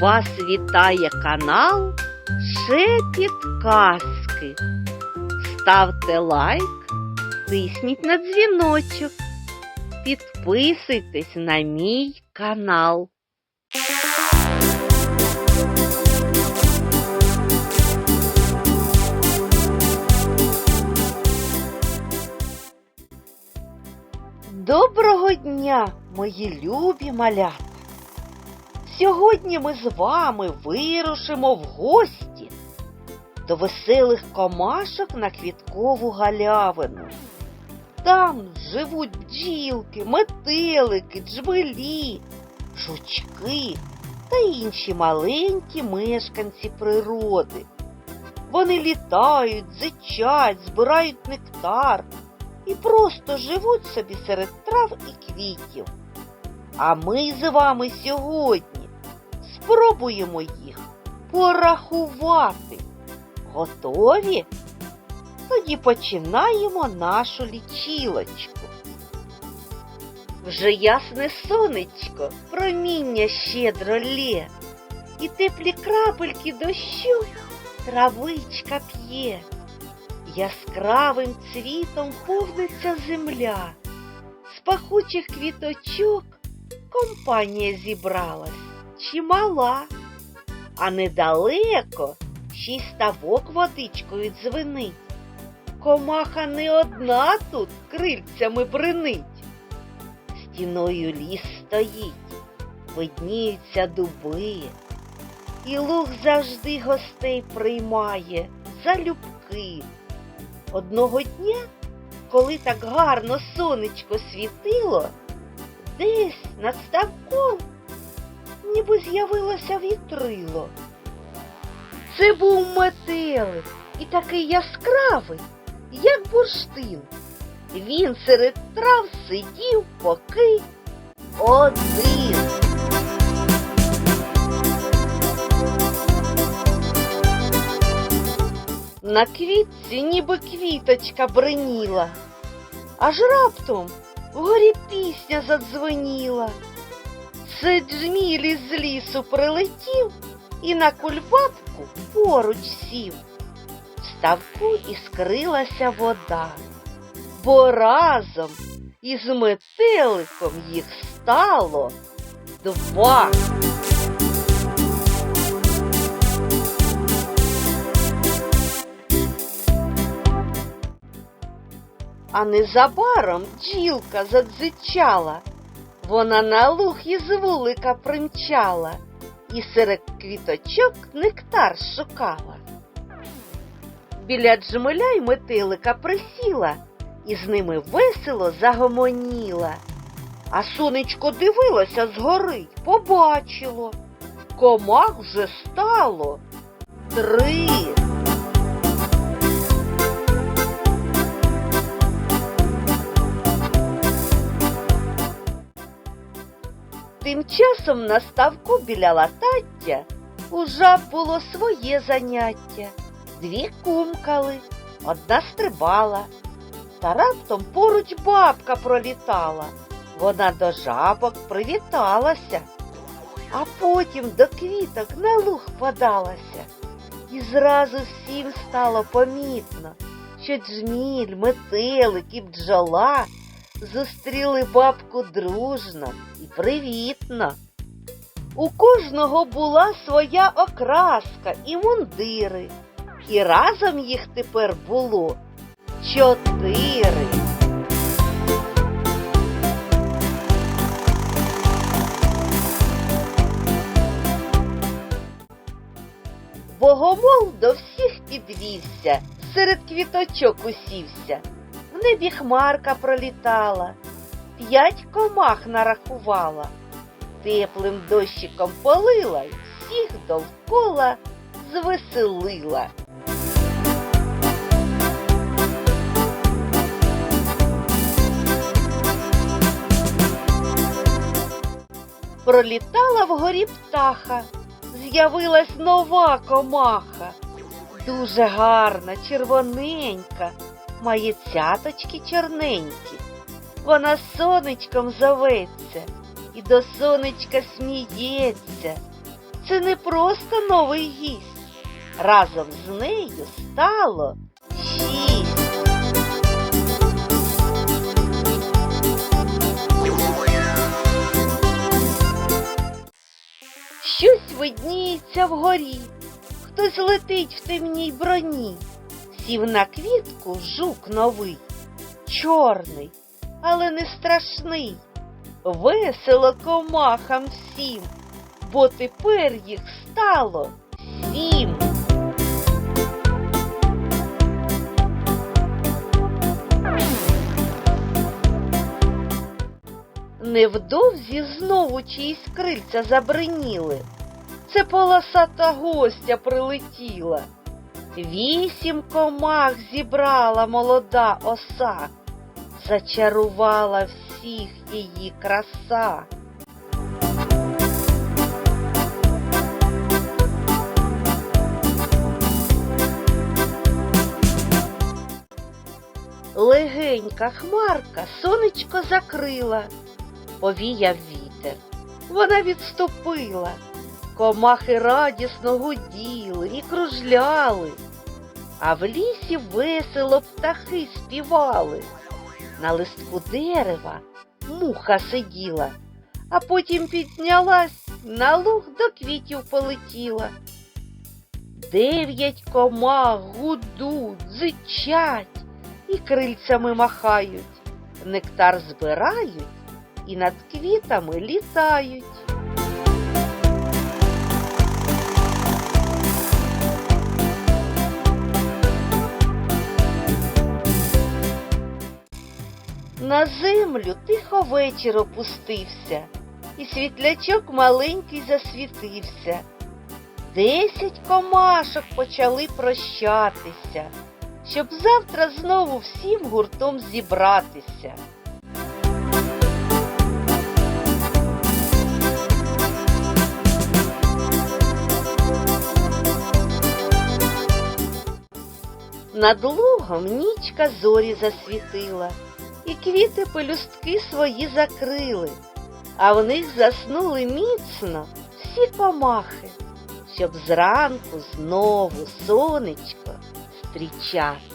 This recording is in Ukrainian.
Вас вітає канал Шепіт Казки. Ставте лайк, тисніть на дзвіночок, підписуйтесь на мій канал. Доброго дня, мої любі малята! Сьогодні ми з вами вирушимо в гості до веселих комашок на квіткову галявину. Там живуть бджілки, метелики, джмелі, жучки та інші маленькі мешканці природи. Вони літають, зичать, збирають нектар і просто живуть собі серед трав і квітів. А ми з вами сьогодні спробуємо їх порахувати. Готові? Тоді починаємо нашу лічілочку. Вже ясне сонечко, проміння щедро лє, і теплі крапельки дощу травичка п'є. Яскравим цвітом повниться земля, з пахучих квіточок компанія зібралась чимала, а недалеко ще й ставок водичкою дзвенить. Комаха не одна тут крильцями бринить. Стіною ліс стоїть, видніються дуби, і луг завжди гостей приймає залюбки. Одного дня, коли так гарно сонечко світило, десь над ставком ніби з'явилося вітрило. Це був метелик і такий яскравий, як бурштин. Він серед трав сидів поки один. На квітці ніби квіточка бриніла, аж раптом вгорі пісня задзвеніла. Це джміль із лісу прилетів і на кульбабку поруч сів. В ставку іскрилася вода, бо разом із метеликом їх стало два. А незабаром бджілка задзичала. Вона на луг із вулика примчала і серед квіточок нектар шукала. Біля джмеля й метелика присіла і з ними весело загомоніла. А сонечко дивилося згори, побачило. Комах вже стало три. Часом на ставку біля латаття у жаб було своє заняття. Дві кумкали, одна стрибала, та раптом поруч бабка пролітала. Вона до жабок привіталася, а потім до квіток на луг подалася. І зразу всім стало помітно, що джміль, метелик і бджола зустріли бабку дружно і привітно. У кожного була своя окраска і мундири, і разом їх тепер було чотири. Богомол до всіх підвівся, серед квіточок усівся. В небі хмарка пролітала, п'ять комах нарахувала, теплим дощиком полила всіх довкола звеселила. Пролітала вгорі птаха, з'явилась нова комаха, дуже гарна, червоненька, має цяточки чорненькі. Вона сонечком зоветься і до сонечка сміється. це не просто новий гість. Разом з нею стало шість. Щось видніється вгорі, хтось летить в темній броні. Сів на квітку жук новий, чорний, але не страшний. Весело комахам всім, бо тепер їх стало сім. Невдовзі знову чиїсь крильця забриніли. Це полосата гостя прилетіла. Вісім комах зібрала молода оса, зачарувала всіх її краса. Легенька хмарка сонечко закрила, повіяв вітер. Вона відступила. Комахи радісно гуділи і кружляли, а в лісі весело птахи співали. На листку дерева муха сиділа, а потім піднялась, на луг до квітів полетіла. Дев'ять комах гудуть, зичать і крильцями махають, нектар збирають і над квітами літають. На землю тихо вечір опустився, і світлячок маленький засвітився. Десять комашок почали прощатися, щоб завтра знову всім гуртом зібратися. Над лугом нічка зорі засвітила, і квіти пелюстки свої закрили, а в них заснули міцно всі комахи, щоб зранку знову сонечко зустрічати.